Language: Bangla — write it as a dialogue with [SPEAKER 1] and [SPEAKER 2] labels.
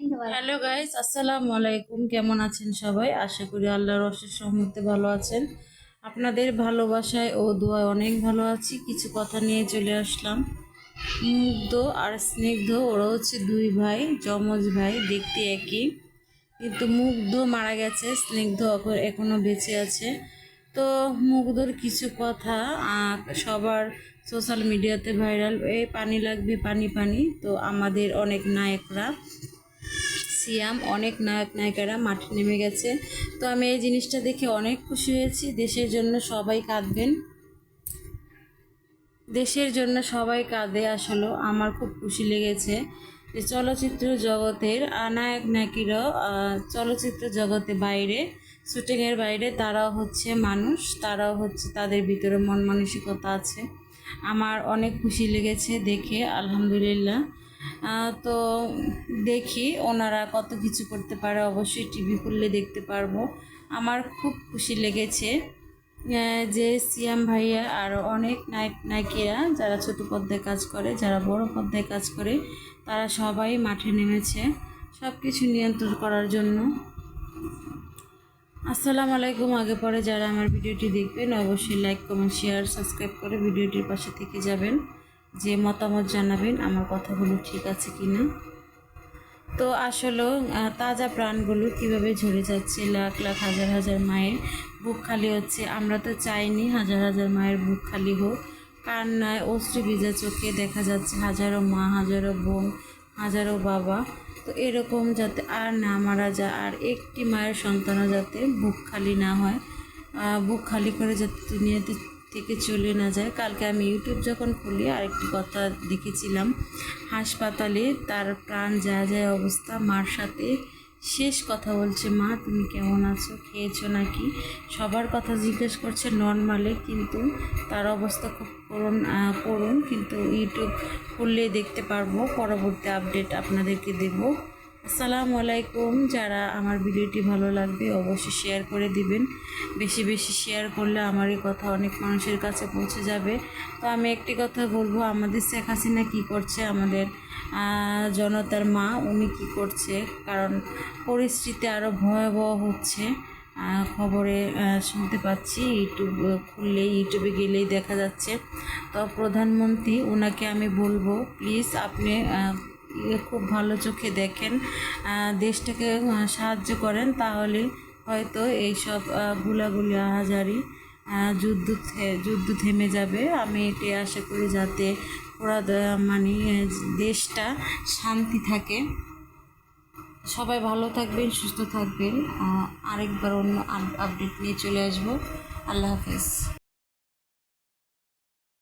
[SPEAKER 1] হ্যালো গাইস আসসালামু আলাইকুম কেমন আছেন সবাই? আশা করি আল্লাহর অশেষ রহমতে ভালো আছেন। আপনাদের ভালোবাসায় ও দোয়ায় অনেক ভালো আছি। কিছু কথা নিয়ে চলে আসলাম। মুগ্ধ আর স্নিগ্ধ, ওরা হচ্ছে দুই ভাই, যমজ ভাই, দেখতে একই। কিন্তু মুগ্ধ মারা গেছে, স্নিগ্ধ এখনও বেঁচে আছে। তো মুগ্ধর কিছু কথা সবার সোশ্যাল মিডিয়াতে ভাইরাল। এই পানি লাগবে, পানি পানি। তো আমাদের অনেক নায়করা সিয়াম, অনেক নায়ক নায়িকারা মাঠে নেমে গেছে। তো আমি এই জিনিসটা দেখে অনেক খুশি হয়েছি। দেশের জন্য সবাই কাঁদবেন। দেশের জন্য সবাই কাঁদে আসলে। আমার খুব খুশি লেগেছে যে চলচ্চিত্র জগতের নায়ক নায়িকারাও চলচ্চিত্র জগতে বাইরে শুটিংয়ের বাইরে তারাও হচ্ছে মানুষ। তারাও হচ্ছে তাদের ভিতরে মন মানসিকতা আছে। আমার অনেক খুশি লেগেছে দেখে, আলহামদুলিল্লাহ। তো দেখি ওনারা কত কিছু করতে পারে। অবশ্যই টিভি খুললে দেখতে পারব। আমার খুব খুশি লেগেছে যে সিয়াম ভাইয়া আর অনেক নায়ক, নায়িকারা যারা ছোট পর্দায় কাজ করে, যারা বড় পর্দায় কাজ করে, তারা সবাই মাঠে নেমেছে সব কিছু নিয়ন্ত্রণ করার জন্য। আসসালামু আলাইকুম। আগে পরে যারা আমার ভিডিওটি দেখবেন, অবশ্যই লাইক কমেন্ট শেয়ার সাবস্ক্রাইব করে ভিডিওটির পাশে থেকে যাবেন। যে মতামত জানাবেন, আমার কথাগুলো ঠিক আছে কি না তো আসলেও তাজা প্রাণগুলো কীভাবে ঝরে যাচ্ছে, লাখ লাখ হাজার হাজার মায়ের বুক খালি হচ্ছে, আমরা তো চাইনি হাজার হাজার মায়ের বুক খালি হোক। কান্নায় অশ্রু ভিজা চোখে দেখা যাচ্ছে হাজারো মা, হাজারো বোন, হাজারো বাবা। তো এরকম যাতে আর না মারা যায়, আর একটি মায়ের সন্তানও যাতে বুক খালি না হয় বুক খালি করে যাতে দুনিয়াতে থেকে চলে না যায়। কালকে আমি ইউটিউব যখন খুলি, আরেকটি কথা দেখেছিলাম। হাসপাতালে তার প্রাণ যা যায় অবস্থা, মার সাথে শেষ কথা বলছে, মা, তুমি কেমন আছো? খেয়েছো নাকি? সবার কথা জিজ্ঞেস করছে নর্মালে, কিন্তু তার অবস্থা খুব করুণ করুন কিন্তু ইউটিউব খুললে দেখতে পারব। পরবর্তী আপডেট আপনাদেরকে দেবো। আসসালামু আলাইকুম। যারা আমার ভিডিওটি ভালো লাগবে অবশ্যই শেয়ার করে দিবেন। বেশি বেশি শেয়ার করলে আমার এই কথা অনেক মানুষের কাছে পৌঁছে যাবে। তো আমি একটি কথা বলব, আমাদের শেখ হাসিনা কী করছে? আমাদের জনতার মা, উনি কি করছে? কারণ পরিস্থিতি আরও ভয়াবহ হচ্ছে। খবরে শুনতে পাচ্ছি, ইউটিউব খুললেই, ইউটিউবে গেলেই দেখা যাচ্ছে। তো প্রধানমন্ত্রী ওনাকে আমি বলব প্লিজ আপনি খুব ভালো চোখে দেখেন দেশটাকে সাহায্য করেন, তাহলে হয়তো এইসব গুলাগুলি আহাজারি যুদ্ধ যুদ্ধ থেমে যাবে। আমি এটি আশা করি যাতে দ- মানে দেশটা শান্তি থাকে। সবাই ভালো থাকবেন, সুস্থ থাকবেন। আরেকবার অন্য আপডেট নিয়ে চলে আসব। আল্লাহ হাফেজ।